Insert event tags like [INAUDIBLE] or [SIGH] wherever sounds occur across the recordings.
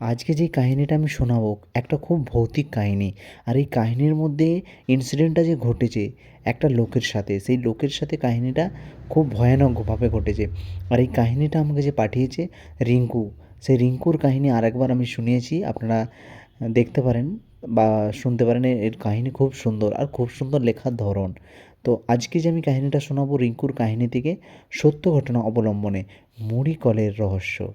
আজকে যে কাহিনিটা আমি শোনাবো, একটা খুব ভৌতিক কাহিনী। আর এই কাহিনীর মধ্যে ইনসিডেন্টটা যে ঘটেছে একটা লোকের সাথে, সেই লোকের সাথে কাহিনীটা খুব ভয়ানকভাবে ঘটেছে। আর এই কাহিনীটা আমাকে যে পাঠিয়েছে রিঙ্কু, সেই রিঙ্কুর কাহিনী আরেকবার আমি শুনিয়েছি, আপনারা দেখতে পারেন বা শুনতে পারেন, এর কাহিনী খুব সুন্দর আর খুব সুন্দর লেখার ধরন। তো আজকে যে আমি কাহিনীটা শোনাবো রিঙ্কুর কাহিনী থেকে সত্য ঘটনা অবলম্বনে মুড়ি কলের রহস্য।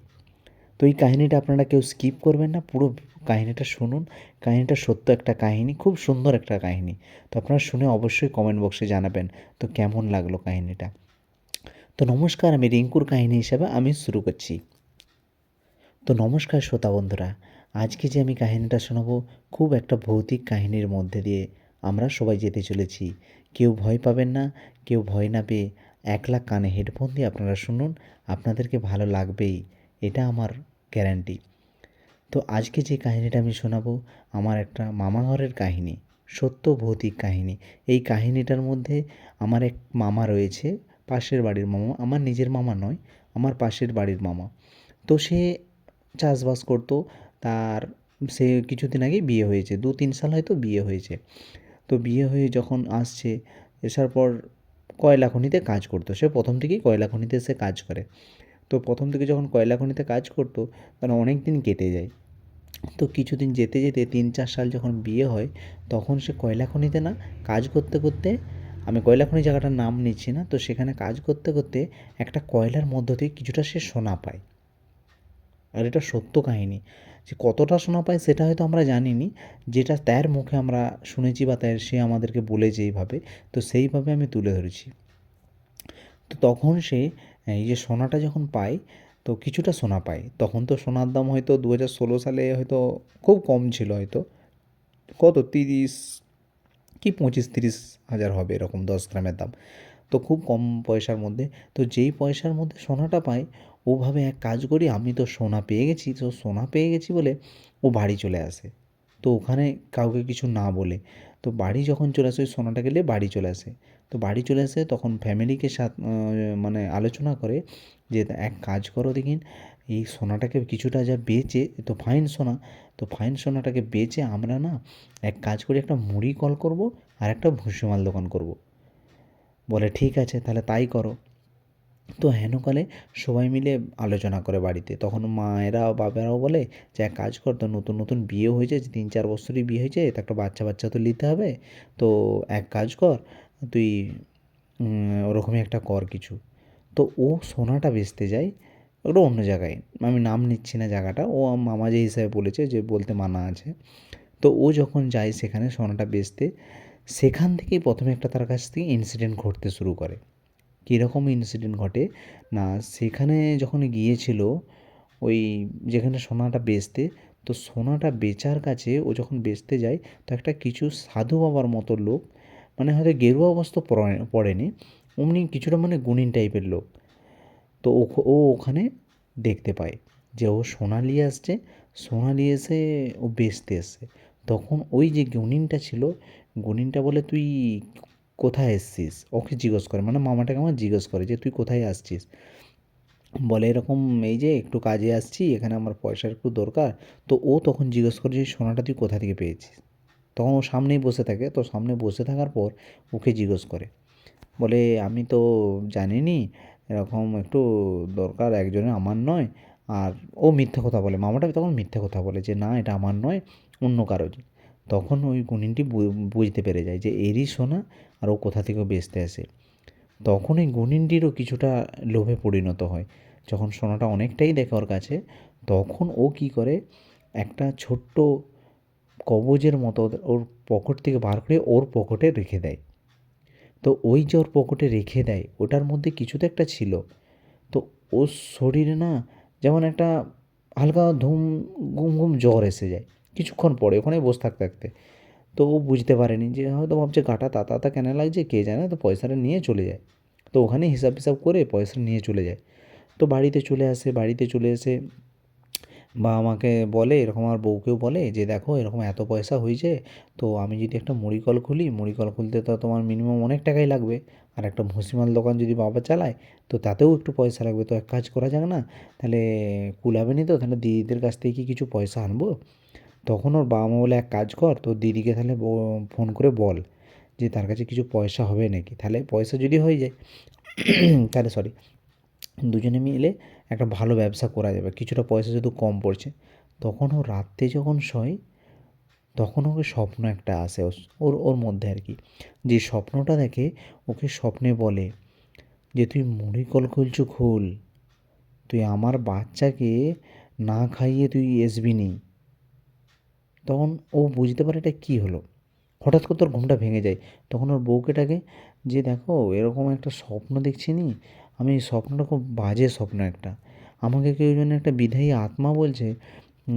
তো এই কাহিনিটা আপনারা কেউ স্কিপ করবেন না, পুরো কাহিনিটা শুনুন। কাহিনিটা সত্য একটা কাহিনী, খুব সুন্দর একটা কাহিনী। তো আপনারা শুনে অবশ্যই কমেন্ট বক্সে জানাবেন তো কেমন লাগল কাহিনিটা। তো নমস্কার, আমি রিঙ্কুর কাহিনী হিসাবে আমি শুরু করছি। তো নমস্কার শ্রোতা বন্ধুরা, আজকে যে আমি কাহিনীটা শোনাবো, খুব একটা ভৌতিক কাহিনীর মধ্যে দিয়ে আমরা সবাই যেতে চলেছি। কেউ ভয় পাবেন না, কেউ ভয় না পেয়ে একলা কানে হেডফোন দিয়ে আপনারা শুনুন, আপনাদেরকে ভালো লাগবেই, এটা আমার গ্যারান্টি। তো আজকে যে কাহিনীটা আমি শোনাবো, আমার একটা মামা ঘরের কাহিনী, সত্য ভৌতিক কাহিনী। এই কাহিনীটার মধ্যে আমার এক মামা রয়েছে, পাশের বাড়ির মামা। আমার নিজের মামা নয়, আমার পাশের বাড়ির মামা। তো সে চাষবাস করতো, তার সে কিছুদিন আগে বিয়ে হয়েছে, দু তিন সাল হয়তো বিয়ে হয়েছে। তো বিয়ে হয়ে যখন আসছে, আসার পর কয়লা খনিতে কাজ করতো। সে প্রথম থেকেই কয়লা খনিতে সে কাজ করে। তো প্রথম থেকে যখন কয়লা খনিতে কাজ করতো তখন অনেক দিন কেটে যায়। তো কিছুদিন যেতে যেতে তিন চার সাল যখন বিয়ে হয়, তখন সে কয়লা খনিতে না কাজ করতে করতে, আমি কয়লা খনি জায়গাটার নাম নিচ্ছি না, তো সেখানে কাজ করতে করতে একটা কয়লার মধ্য থেকে কিছুটা সে সোনা পায়। আর এটা সত্য কাহিনী। যে কতটা শোনা পায় সেটা হয়তো আমরা জানিনি, যেটা তার মুখে আমরা শুনেছি বা তার সে আমাদেরকে বলেছে এইভাবে, তো সেইভাবে আমি তুলে ধরেছি। তো তখন সে এই যে সোনাটা যখন পায় তো কিছুটা সোনা পায় তখন তো সোনার দাম হয়তো দু হাজার ষোলো সালে হয়তো খুব কম ছিল হয়তো। কত? তিরিশ কি পঁচিশ তিরিশ হাজার হবে এরকম দশ গ্রামের দাম। তো খুব কম পয়সার মধ্যে। তো যেই পয়সার মধ্যে সোনাটা পায় ওভাবে এক কাজ করি, আমি তো সোনা পেয়ে গেছি, তো সোনা পেয়ে গেছি বলে ও বাড়ি চলে আসে। তো ওখানে কাউকে কিছু না বলে, তো বাড়ি যখন চলে আসে, ওই সোনাটাকে নিয়ে বাড়ি চলে আসে। তো বাড়ি চলে আসে তখন ফ্যামিলিকে সাথ মানে আলোচনা করে যে এক কাজ করো দেখিন এই সোনাটাকে কিছুটা যা বেচে, তো ফাইন সোনা, তো ফাইন সোনাটাকে বেচে আমরা না এক কাজ করি, একটা মুড়ি কল করব আর একটা ভুসিমাল দোকান করব। বলে ঠিক আছে, তাহলে তাই করো। তো হেনকালে সবাই মিলে আলোচনা করে বাড়িতে। তখন মায়েরা, বাবারাও বলে যে এক কাজ কর, তো নতুন নতুন বিয়ে হয়েছে, তিন, চার বছরই বিয়ে হয়েছে, তো একটা বাচ্চা বাচ্চা তো নিতে হবে। তো এক কাজ কর তুই ওরকমই একটা কর কিছু। তো ও সোনাটা বেচতে যায় ওটা অন্য জায়গায়। আমি নাম নিচ্ছি না জায়গাটা। ও মামা যে হিসাবে বলেছে যে বলতে মানা আছে। তো ও যখন যায় সেখানে সোনাটা বেচতে, সেখান থেকেই প্রথমে একটা তার কাছ থেকে ইনসিডেন্ট ঘটতে শুরু করে। কীরকম ইনসিডেন্ট ঘটে? না, সেখানে যখন গিয়েছিল, ওই যেখানে সোনাটা বেচতে, তো সোনাটা বেচার কাছে ও যখন বেচতে যায়, তো একটা কিছু সাধু বাবার মতো লোক মানে হয়তো গেরুয়া অবস্থা পড়েনি, অমনি কিছুটা মানে গুণিন টাইপের লোক। তো ও ওখানে দেখতে পায় যে ও সোনা নিয়ে আসছে সোনা নিয়ে এসে ও বেচতে এসছে। তখন ওই যে গুণিনটা ছিল, গুণিনটা বলে, তুই কোথায় এসছিস? ওকে জিজ্ঞেস করে মানে মামাটাকে আমার জিজ্ঞেস করে যে, তুই কোথায় আসছিস? বলে, এরকম এই যে একটু কাজে আসছি, এখানে আমার পয়সার একটু দরকার। তো ও তখন জিজ্ঞেস করে যে, সোনাটা তুই কোথা থেকে পেয়েছিস? তখন ও সামনেই বসে থাকে। তো সামনে বসে থাকার পর ওকে জিজ্ঞেস করে, বলে, আমি তো জানিনি, এরকম একটু দরকার, একজনের আমার নয়। আর ও মিথ্যে কথা বলে। মামাটা তখন মিথ্যে কথা বলে যে, না, এটা আমার নয়, অন্য কারোর। তখন ওই গুণিনটি বুঝতে পেরে যায় যে, এরই সোনা আর ও কোথা থেকে বেচতে আসে। তখন ওই গুণিনটিরও কিছুটা লোভে পরিণত হয়। যখন সোনাটা অনেকটাই দেখে ওর কাছে, তখন ও কী করে, একটা ছোট্ট কবজের মতো ওর পকেট থেকে বার করে ওর পকেটে রেখে দেয়। তো ওই যে ওর পকেটে রেখে দেয়, ওটার মধ্যে কিছু তো একটা ছিল। তো ওর শরীরে না যেমন একটা হালকা ধুম ঘুম ঘুম জ্বর এসে যায় কিছুক্ষণ পরে ওখানে বসে থাকতে থাকতে। তো ও বুঝতে পারেনি যে হয়তো ভাবছে গাটা তাতা তাতা কেন লাগছে, কে জানে, তো পয়সাটা নিয়ে চলে যায়। তো ওখানে হিসাব হিসাব করে পয়সা নিয়ে চলে যায়। তো বাড়িতে চলে আসে, বাড়িতে চলে এসে বা আমাকে বলে, এরকম আমার বউকেও বলে যে, দেখো, এরকম এত পয়সা হয়েছে তো আমি যদি একটা মুড়ি কল খুলি, মুড়ি কল খুলতে তো তোমার মিনিমাম অনেক টাকাই লাগবে। আর একটা ভুসিমাল দোকান যদি বাবা চালায়, তো তাতেও একটু পয়সা লাগবে। তো এক কাজ করা যাক না, তাহলে কুলাবে নি তো, তাহলে দিদিদের কাছ থেকে কি কিছু পয়সা আনব। তখন ওর বাবা মা বলে, এক কাজ কর, তোর দিদিকে তাহলে ফোন করে বল যে, তার কাছে কিছু পয়সা হবে নাকি? তাহলে পয়সা যদি হয়ে যায়, তাহলে সরি, দুজনে মিলে একটা ভালো ব্যবসা করা যাবে। কিছুটা পয়সা যেহেতু কম পড়ছে তখন ও রাত্রে যখন শয় তখন ওকে স্বপ্ন একটা আসে ওর- ওর মধ্যে আর কি। যে স্বপ্নটা দেখে ওকে স্বপ্নে বলে যে, তুই মুড়ি কল খুলছু খুল। তুই আমার বাচ্চাকে না খাইয়ে তুই আসবি নি। তখন ও বুঝতে পারে এটা কী হলো। হঠাৎ করে তোর ঘুমটা ভেঙে যায়। তখন ওর বউকে ডাকে যে, দেখো, এরকম একটা স্বপ্ন দেখছি নি আমি স্বপ্নটা খুব বাজে স্বপ্ন একটা। আমাকে কেউ যেন একটা বিধায়ী আত্মা বলছে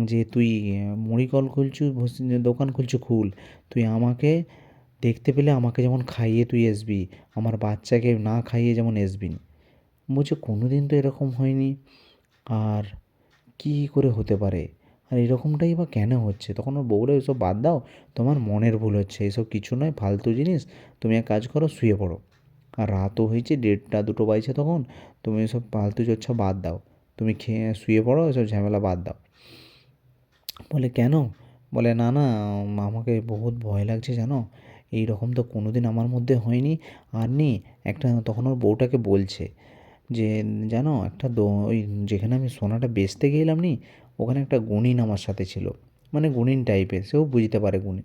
যে তুই আহ, মুড়ি কল খুলছু দোকান খুলছু খুল। তুই আমাকে দেখতে পেলে আমাকে যেমন খাইয়ে তুই আসবি আমার বাচ্চাকে না খাইয়ে যেমন আসবি বলছে কোনো দিন তো এরকম হয়নি। আর কী করে হতে পারে? আর এরকমটাই বা কেন হচ্ছে? তখন ওর বউরা এসব বাদ দাও তোমার মনের ভুল হচ্ছে। এসব কিছু নয় ফালতু জিনিস। তুমি এক কাজ করো শুয়ে পড়ো। আর রাতও হয়েছে, দেড়টা দুটো বাজছে তখন। তুমি এসব ফালতু চর্চা বাদ দাও। তুমি খেয়ে শুয়ে পড়ো, এসব ঝামেলা বাদ দাও। বলে, কেন? বলে, না না, আমাকে বহুত ভয় লাগছে, জানো? এই রকম তো কোনো দিন আমার মধ্যে হয়নি। আর নি, একটা তখন ওর বউটাকে বলছে যে, জানো, একটা ওই যেখানে আমি সোনাটা বেচতে গেলাম নি, ওখানে একটা গুণিন আমার সাথে ছিল। মানে গুণিন টাইপের সেও বুঝতে পারে গুণিন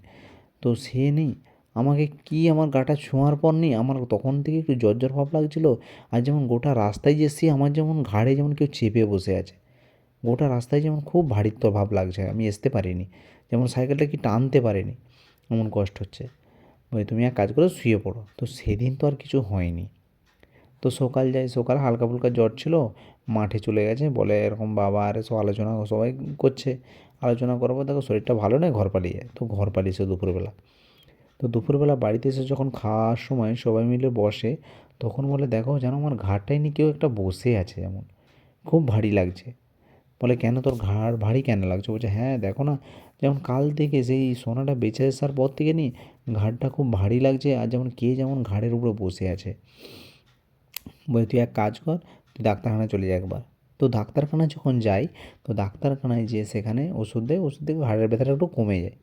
তো সে নেই আমাকে কি আমার গাটা ছোঁয়ার পর নেই? আমার তখন থেকে একটু জ্বর জ্বর ভাব লাগছিল। আর যেমন গোটা রাস্তায় যে সে আমার যেমন ঘাড়ে যেমন কেউ চেপে বসে আছে। গোটা রাস্তায় যেমন খুব ভারিত্ব ভাব লাগছে, আমি আসতে পারিনি। যেমন সাইকেলটা কি টানতে পারিনি, এমন কষ্ট হচ্ছে। ওই তুমি এক কাজ করো, শুয়ে পড়ো। তো সেদিন তো আর কিছু হয়নি। তো সকাল যায় সকাল হালকা ফুলকা জ্বর ছিল, মাঠে চলে গেছে, বলে এরকম বাবা আর সব আলোচনা সবাই করছে। আলোচনা করার পর দেখো শরীরটা ভালো নয়, ঘর পালিয়ে তো ঘর পালিয়েছে দুপুরবেলা। তো দুপুরবেলা বাড়িতে এসে যখন খাওয়ার সময় সবাই মিলে বসে, তখন বলে, দেখো, যেন আমার ঘাড়টায় নিয়ে কেউ একটা বসে আছে যেমন খুব ভারী লাগছে। বলে, কেন তোর ঘাড় ভারী কেন লাগছে? বলছে হ্যাঁ দেখো না, যেমন কাল থেকে সেই সোনাটা বেঁচে আসার পর থেকে নি, ঘাড়টা খুব ভারী লাগছে আর যেমন কে যেমন ঘাড়ের উপরে বসে আছে। বলে, তুই এক কাজ কর, তুই ডাক্তারখানায় চলে যা একবার। তো ডাক্তারখানায় যখন যাই, তো ডাক্তারখানায় যেয়ে সেখানে ওষুধ দেয়, ওষুধ দিয়ে ঘাড়ের ব্যথাটা একটু কমে যায়।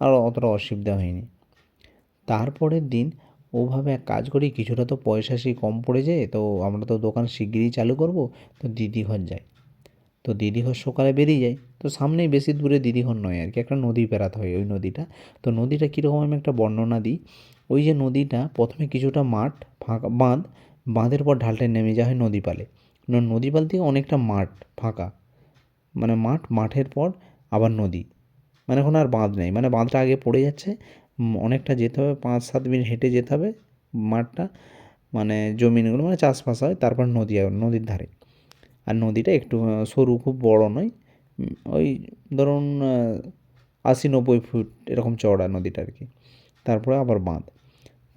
আর অতটা অসুবিধা হয়নি। তারপরের দিন ওভাবে এক কাজ করি, কিছুটা তো পয়সা সেই কম পড়ে যায়, তো আমরা তো দোকান শিগগিরই চালু করব, তো দিদিঘর যাই। তো দিদিঘর সকালে বেরিয়ে যায় তো সামনেই বেশি দূরে দিদিঘর নয় আর কি, একটা নদী পেরাতে হয় ওই নদীটা। তো নদীটা কীরকম আমি একটা বর্ণনা দিই, ওই যে নদীটা প্রথমে কিছুটা মাঠ ফাঁকা, বাঁধ, বাঁধের পর ঢালটায় নেমে যাওয়া হয় নদী পালে ন- নদী পাল থেকে অনেকটা মাঠ ফাঁকা মানে মাঠ, মাঠের পর আবার নদী মানে এখন আর বাঁধ নেই মানে বাঁধটা আগে পড়ে যাচ্ছে অনেকটা যেতে হবে, পাঁচ সাত মিনিট হেঁটে যেতে হবে মাঠটা মানে জমিনগুলো মানে চাষবাস হয়, তারপর নদী নদীর ধারে। আর নদীটা একটু সরু, খুব বড় নয় ওই ধরুন আশি নব্বই ফুট এরকম চওড়া নদীটা আর কি। তারপরে আবার বাঁধ।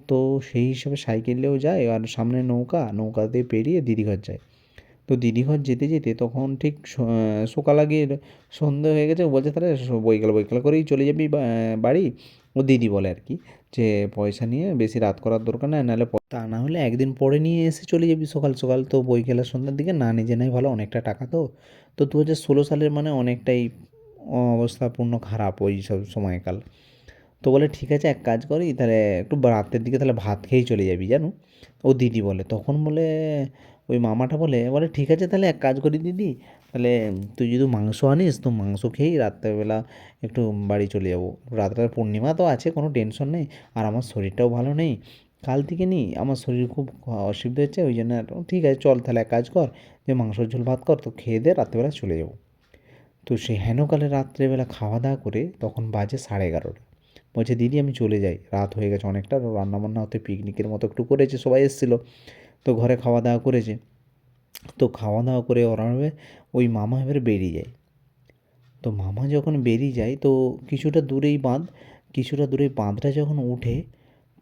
তো সেই হিসাবে সাইকেলেও যায়, আর সামনে নৌকা নৌকাতে পেরিয়ে দিদিঘর যায়। তো দিদিঘর যেতে যেতে তখন ঠিক সকাল আগে সন্ধে হয়ে গেছে বলছে, তাহলে বৈকাল বৈকাল করেই চলে যাবি বাড়ি? ও দিদি বলে আর কি, যে পয়সা নিয়ে বেশি রাত করার দরকার নাই, নাহলে তা না হলে একদিন পরে নিয়ে এসে চলে যাবি সকাল সকাল। তো বৈকালের সন্ধ্যার দিকে, না নিজে নাই ভালো, অনেকটা টাকা তো। তো দু হাজার ষোলো সালের মানে অনেকটাই অবস্থাপূর্ণ খারাপ ওই সব সময়কাল। তো বলে ঠিক আছে, এক কাজ করি, তাহলে একটু রাতের দিকে তাহলে ভাত খেয়েই চলে যাবি জানো? ও দিদি বলে, তখন বলে ওই মামাটা বলে বলে ঠিক আছে তাহলে এক কাজ করি দিদি তাহলে তুই যদি মাংস আনিস, তো মাংস খেয়েই রাত্রেবেলা একটু বাড়ি চলে যাব। রাত্রের পূর্ণিমা তো আছে, কোনো টেনশন নেই। আর আমার শরীরটাও ভালো নেই। কাল থেকে নি, আমার শরীর খুব অসুবিধা হচ্ছে, ওই জন্য ঠিক আছে, চল তাহলে এক কাজ কর, যে মাংসর ঝোল ভাত কর, তো খেয়ে দে, রাত্রেবেলা চলে যাব। তো সেই হেনকালে রাত্রেবেলা খাওয়া দাওয়া করে তখন বাজে সাড়ে এগারোটা। বলছে, দিদি, আমি চলে যাই। রাত হয়ে গেছে অনেকটা, রান্নাবান্না হতে পিকনিকের মতো একটু করেছে, সবাই এসেছিল। তো ঘরে খাওয়া দাওয়া করেছে। তো খাওয়া দাওয়া করে ওরা ওই মামা এবারে বেরিয়ে যায়। তো মামা যখন বেরিয়ে যায় তো কিছুটা দূরেই বাঁধ, কিছুটা দূরে বাঁধটা যখন উঠে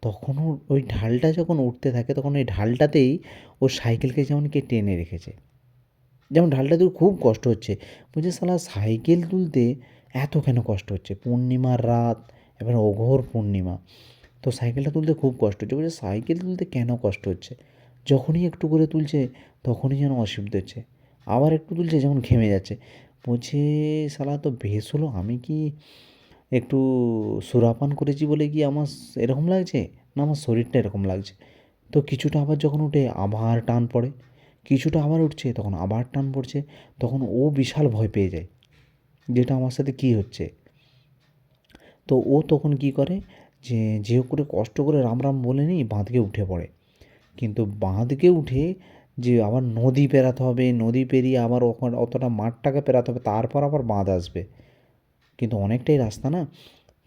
তখন ওই ঢালটা যখন উঠতে থাকে তখন ওই ঢালটাতেই ও সাইকেলকে যেমন কে টেনে রেখেছে। যেমন ঢালটা তুলতে খুব কষ্ট হচ্ছে। বলছে, শালা, সাইকেল তুলতে এত কেন কষ্ট হচ্ছে? পূর্ণিমার রাত, এবার অঘোর পূর্ণিমা। তো সাইকেলটা তুলতে খুব কষ্ট হচ্ছে। বলছে, সাইকেল তুলতে কেন কষ্ট হচ্ছে? যখনই একটু করে তুলছে তখনই যেন অসুবিধা হচ্ছে। আবার একটু তুলছে যেমন ঘেমে যাচ্ছে। বলছে, শালা, তো বেশ হলো, আমি কি একটু সুরাপান করেছি বলে কি আমার এরকম লাগছে? না, আমার শরীরটা এরকম লাগছে? তো কিছুটা আবার যখন উঠে, আবার টান পড়ে। কিছুটা আবার উঠছে, তখন আবার টান পড়ছে। তখন ও বিশাল ভয় পেয়ে যায়, যেটা আমার সাথে কী হচ্ছে? তো ও তখন কী করে, যে যে করে কষ্ট করে রাম রাম বলে নিই, বাঁধকে উঠে পড়ে। কিন্তু বাঁধকে উঠে যে আবার নদী পেরাতে হবে, নদী পেরিয়ে আবার ওখানে অতটা মাঠটাকে পেরাতে হবে, তারপর আবার বাঁধ আসবে। কিন্তু অনেকটাই রাস্তা না?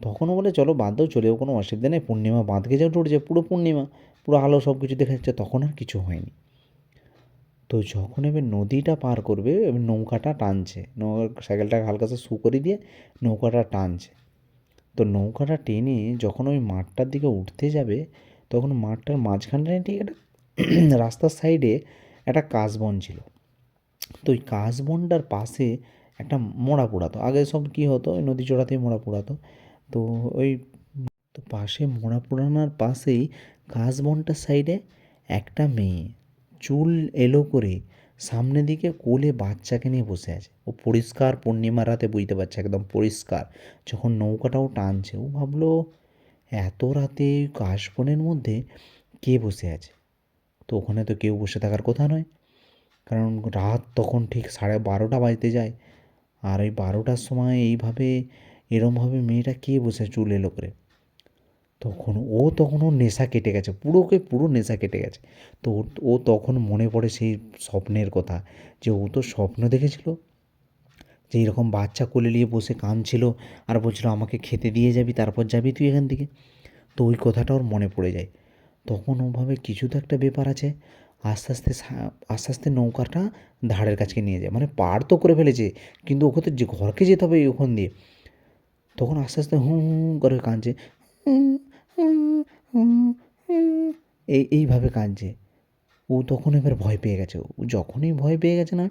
তখনও বলে চলো বাঁধেও চলেও কোনো অসুবিধা নেই, পূর্ণিমা বাঁধকে যা উঠছে পুরো পূর্ণিমা, পুরো আলো সব কিছু দেখা যাচ্ছে, তখন আর কিছু হয়নি। তো যখন এবার নদীটা পার করবে, এবার নৌকাটা টানছে, নৌকা সাইকেলটাকে হালকা সে শু করে দিয়ে নৌকাটা টানছে। তো নৌকাটা টেনে যখন ওই মাঠটার দিকে উঠতে যাবে, তখন মাঠটার মাঝখানটায় ঠিক একটা [CLEARS THROAT] রাস্তার সাইডে একটা কাশবন ছিল। তো ওই কাশবনটার পাশে একটা মোড়া পোড়াতো। আগে সব কী হতো? ওই নদী চড়াতেই মোড়া পোড়াতো। তো ওই তো পাশে মোড়া পোড়ানোর পাশেই কাশবনটার সাইডে একটা মেয়ে চুল এলো করে সামনের দিকে কোলে বাচ্চাকে নিয়ে বসে আছে। ও পরিষ্কার পূর্ণিমা রাতে বুঝতে পারছে, একদম পরিষ্কার। যখন নৌকাটাও টানছে, ও ভাবলো, এত রাতে কাশবনের মধ্যে কে বসে আছে? তো ওখানে তো কেউ বসে থাকার কথা নয়। কারণ রাত তখন ঠিক সাড়ে বারোটা বাজতে যায়। আর ওই বারোটার সময় এইভাবে, এরমভাবে মেয়েটা কে বসে চুল এলো করে? তখন ও তখন ওর নেশা কেটে গেছে, পুরোকে পুরো নেশা কেটে গেছে। তো ও তখন মনে পড়ে সেই স্বপ্নের কথা, যে ও তো স্বপ্ন দেখেছিল। যে এরকম বাচ্চা কোলে নিয়ে বসে কাঁদছিল আর বলছিল, আমাকে খেতে দিয়ে যাবি, তারপর যাবি তুই এখান থেকে? তো ওই কথাটা ওর মনে পড়ে যায়। তখন ওভাবে কিছু তো একটা ব্যাপার আছে। আস্তে আস্তে আস্তে আস্তে নৌকাটা ধারের কাছে নিয়ে যায়। মানে পার তো করে ফেলেছে, কিন্তু ওকে তো যে ঘরকে যেতে হবে ওখান দিয়ে। তখন আস্তে আস্তে হুঁ হুঁ করে কাঁদছে। এই, এইভাবে কাঁদছে। ও তখন এবার ভয় পেয়ে গেছে। ও যখনই ভয় পেয়ে গেছে না,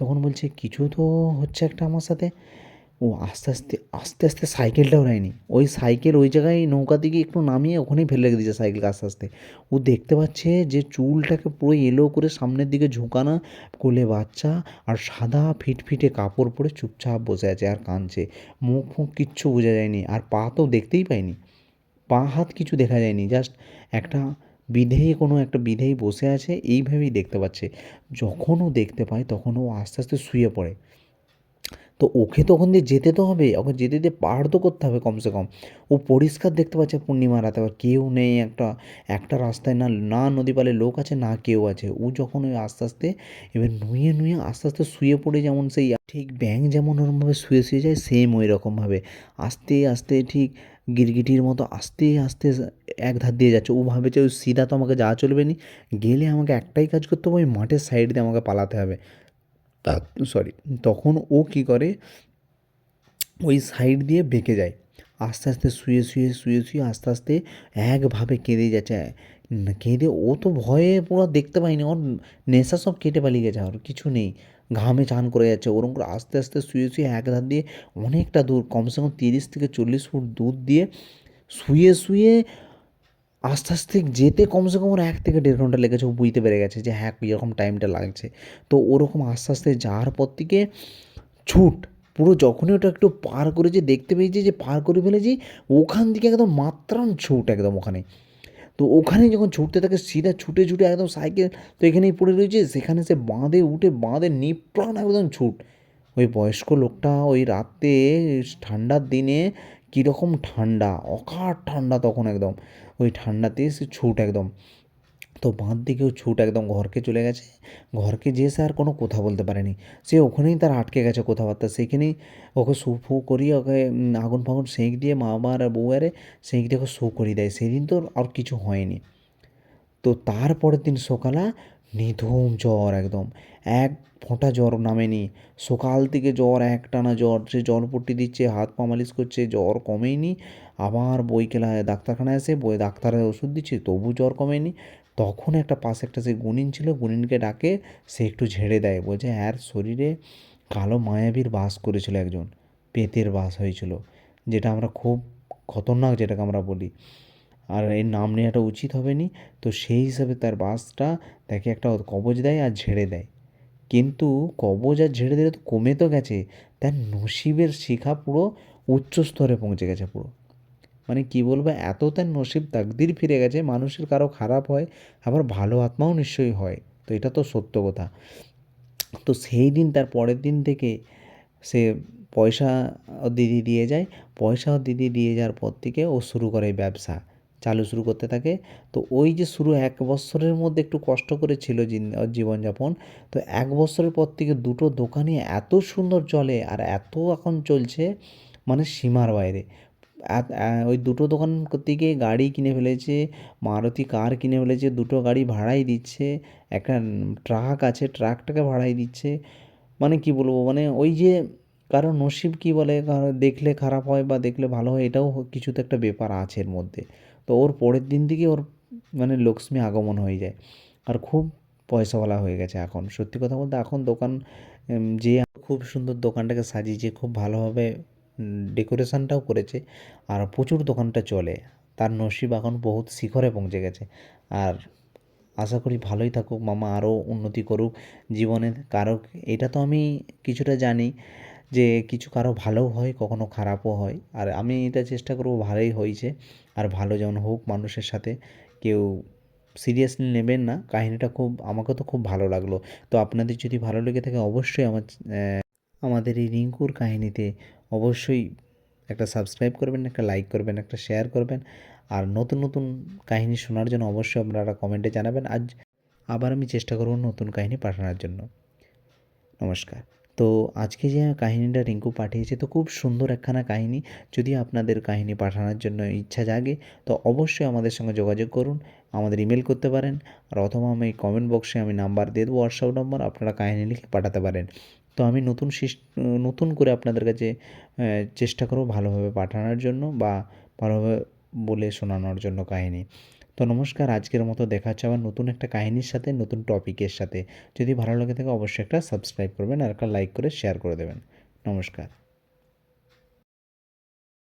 তখন বলছে, কিছু তো হচ্ছে একটা আমার সাথে। ও আস্তে আস্তে আস্তে আস্তে সাইকেলটাও নেয়নি। ওই সাইকেল ওই জায়গায় নৌকা দিকে একটু নামিয়ে ওখানেই ফেলে রেখে দিয়েছে সাইকেলকে আস্তে আস্তে। ও দেখতে পাচ্ছে যে চুলটাকে পুরো এলো করে সামনের দিকে ঝুঁকানো কোলে বাচ্চা আর সাদা ফিটফিটে কাপড় পরে চুপচাপ বসে আছে আর কাঁদছে। মুখ ফুখ কিচ্ছু বোঝা যায়নি আর পা তো দেখতেই পায়নি পা হাত কিছু দেখা যায়নি। জাস্ট একটা বিধেয় কোনো একটা বিধেয় বসে আছে এইভাবেই দেখতে পাচ্ছে। যখন ও দেখতে পায় তখন ও আস্তে আস্তে শুয়ে পড়ে। তো ওকে তো ওখান দিয়ে যেতে তো হবে, ওকে যেতে যেতে পার তো করতে হবে কমসে কম। ও পরিষ্কার দেখতে পাচ্ছে পূর্ণিমা রাতে আবার কেউ নেই একটা একটা রাস্তায় না না নদী পালে লোক আছে, না কেউ আছে। ও যখন ওই আস্তে আস্তে, এবার নুয়ে নুয়ে আস্তে আস্তে শুয়ে পড়ে যেমন সেই, ঠিক ব্যাঙ যেমন ওরমভাবে শুয়ে শুয়ে যায় সেম ওই রকমভাবে। আস্তে আস্তে ঠিক গিরগিটির মতো আস্তে আস্তে এক ধার দিয়ে যাচ্ছে। ও ভাবেছে ওই সিধা তো আমাকে যাওয়া চলবে না, গেলে আমাকে একটাই কাজ করতে হবে, ওই মাঠের সাইড দিয়ে আমাকে পালাতে হবে। সরি তখন ও কী করে? ওই সাইড দিয়ে বেঁকে যায়। আস্তে আস্তে শুয়ে শুয়ে শুয়ে শুয়ে আস্তে আস্তে একভাবে কেঁদে যাচ্ছে। কেঁদে ও তো ভয়ে পুরো দেখতে পাইনি ওর নেশা সব কেটে পালিয়ে গেছে আর কিছু নেই। ঘামে চান করে যাচ্ছে। ওরকম করে আস্তে আস্তে শুয়ে শুয়ে এক ধার দিয়ে অনেকটা দূর, কমসে কম তিরিশ থেকে চল্লিশ ফুট দূর দিয়ে শুয়ে শুয়ে আস্তে আস্তে যেতে কমসে কম ওর এক থেকে দেড় ঘণ্টা লেগেছে, ও বুঝতে পেরে গেছে যে হ্যাঁ কীরকম টাইমটা লাগছে। তো ওরকম আস্তে আস্তে যাওয়ার পর থেকে ছুট, পুরো যখনই ওটা একটু পার করেছে, দেখতে পেয়েছি যে পার করে ফেলেছি, ওখান থেকে একদম মাত্রান ছুট একদম ওখানে। তো ওখানে যখন ছুটতে থাকে, সিধা ছুটে ছুটে একদম সাইকেল তো এখানেই পড়ে রয়েছে, সেখানে সে বাঁধে, উঠে বাঁধে, নিপ্রাণ একদম ছুট। ওই বয়স্ক লোকটা ওই রাতে ঠান্ডার দিনে কীরকম ঠান্ডা অকাট ঠান্ডা তখন একদম। ওই ঠান্ডাতে সে ছুট একদম। তো বাঁধ দিকেও ছুট একদম ঘরকে চলে গেছে। ঘরকে যেয়ে সে আর কোনো কথা বলতে পারেনি। সে ওখানেই তার আটকে গেছে কথাবার্তা। সেখানেই ওকে সু ফু করিয়ে ওকে আগুন ফাগুন সেঁক দিয়ে মা বাবার বউ আরে সেঁক দিয়ে ওকে সু করিয়ে দেয়। সেদিন তো আর কিছু হয়নি। তো তারপরের দিন সকালে নিধুম জ্বর একদম। এক ফোঁটা জ্বর নামেনি। সকাল থেকে জ্বর একটানা জ্বর সে জল পট্টি দিচ্ছে, হাত পা মালিশ করছে, জ্বর কমেনি। আবার বই কেলা, ডাক্তারখানায় এসে বই, ডাক্তারের ওষুধ দিচ্ছে, তবু জ্বর কমেনি। তখন একটা পাশে একটা সে গুনিন ছিল গুনিনকে ডাকে, সে একটু ঝেড়ে দেয়। বলছে এর শরীরে কালো মায়াবীর বাস করেছিল একজন পেতের বাস হয়েছিল, যেটা আমরা খুব খতরনাক যেটাকে আমরা বলি। আর এর নাম নেওয়াটা উচিত হবে নি তো সেই হিসাবে তার বাসটা তাকে একটা কবজ দেয় আর ঝেড়ে দেয়। কিন্তু কবজ আর ঝেড়ে দিলে তো কমে তো গেছে। তার নসিবের শিখা পুরো উচ্চ স্তরে পৌঁছে গেছে পুরো। মানে কি বলব, এত তার নসিব তাকদির ফিরে গেছে, মানুষের কারও খারাপ হয়, আবার ভালো আত্মাও নিশ্চয়ই হয়। তো এটা তো সত্য কথা। তো সেই দিন, তার পরের দিন থেকে সে পয়সা দিদি দিয়ে যায়। পয়সা দিদি দিয়ে যাওয়ার পর থেকে ও শুরু করে ব্যবসা। চালু শুরু করতে থাকে। তো ওই যে শুরু এক বছরের মধ্যে একটু কষ্ট করে ছিল জীবনযাপন। তো এক বছরের পর থেকে দুটো দোকানই এত সুন্দর চলে আর এত এখন চলছে মানে সীমার বাইরে। ওই দুটো দোকান থেকে গাড়ি কিনে ফেলেছে, মারুতি কার কিনে ফেলেছে, দুটো গাড়ি ভাড়াই দিচ্ছে, একটা ট্রাক আছে, ট্রাকটাকে ভাড়াই দিচ্ছে। মানে কি বলব মানে ওই যে কারও নসিব কি বলে, কারও দেখলে খারাপ হয় বা দেখলে ভালো হয়, এটাও হ- কিছু তো একটা ব্যাপার আছে এর মধ্যে। তো ওর পরের দিন থেকে ওর মানে লক্ষ্মী আগমন হয়ে যায়। আর খুব পয়সাওয়ালা হয়ে গেছে এখন। সত্যি কথা বলতে এখন দোকান যে খুব সুন্দর দোকানটাকে সাজিয়েছে, খুব ভালোভাবে ডেকোরেশনটাও করেছে। আর প্রচুর দোকানটা চলে। তার নসিব এখন বহুত শিখরে পৌঁছে গেছে। আর আশা করি ভালোই থাকুক। মামা আরও উন্নতি করুক জীবনে। কারও এটা তো আমি কিছুটা জানি। যে কিছু কারও ভালোও হয়, কখনো খারাপও হয়। আর আমি এটা চেষ্টা করব ভালোই হয়েছে। আর ভালো যেমন হোক মানুষের সাথে, কেউ সিরিয়াসলি নেবেন না। কাহিনিটা খুব, আমাকে তো খুব ভালো লাগল। তো আপনাদের যদি ভালো লেগে থাকে, অবশ্যই আমার আমাদের এই রিঙ্কুর কাহিনীতে অবশ্যই একটা সাবস্ক্রাইব করবেন, একটা লাইক করবেন, একটা শেয়ার করবেন। আর নতুন নতুন কাহিনী শোনার জন্য অবশ্যই আপনারা কমেন্টে জানাবেন। আজ আবার আমি চেষ্টা করব নতুন কাহিনী পাঠানোর জন্য। নমস্কার। তো আজকে যে কাহিনীটা রিঙ্কু পাঠিয়েছে, তো খুব সুন্দর একখানা কাহিনী। যদি আপনাদের কাহিনী পাঠানোর জন্য ইচ্ছা জাগে, তো অবশ্যই আমাদের সঙ্গে যোগাযোগ করুন। আমাদের ইমেল করতে পারেন আর অথবা আমি কমেন্ট বক্সে আমি নাম্বার দিয়ে দেবো হোয়াটসঅ্যাপ নম্বর আপনারা কাহিনী লিখে পাঠাতে পারেন। তো আমি নতুন নতুন করে আপনাদের কাছে চেষ্টা করব ভালোভাবে পাঠানোর জন্য বা ভালোভাবে বলে শোনানোর জন্য কাহিনী। তো নমস্কার, আজকের মতো দেখা হচ্ছে আবার নতুন একটা কাহিনীর সাথে, নতুন টপিকের সাথে। যদি ভালো লাগে থাকে অবশ্যই একটা সাবস্ক্রাইব করবেন আর একটা লাইক করে শেয়ার করে দেবেন। নমস্কার।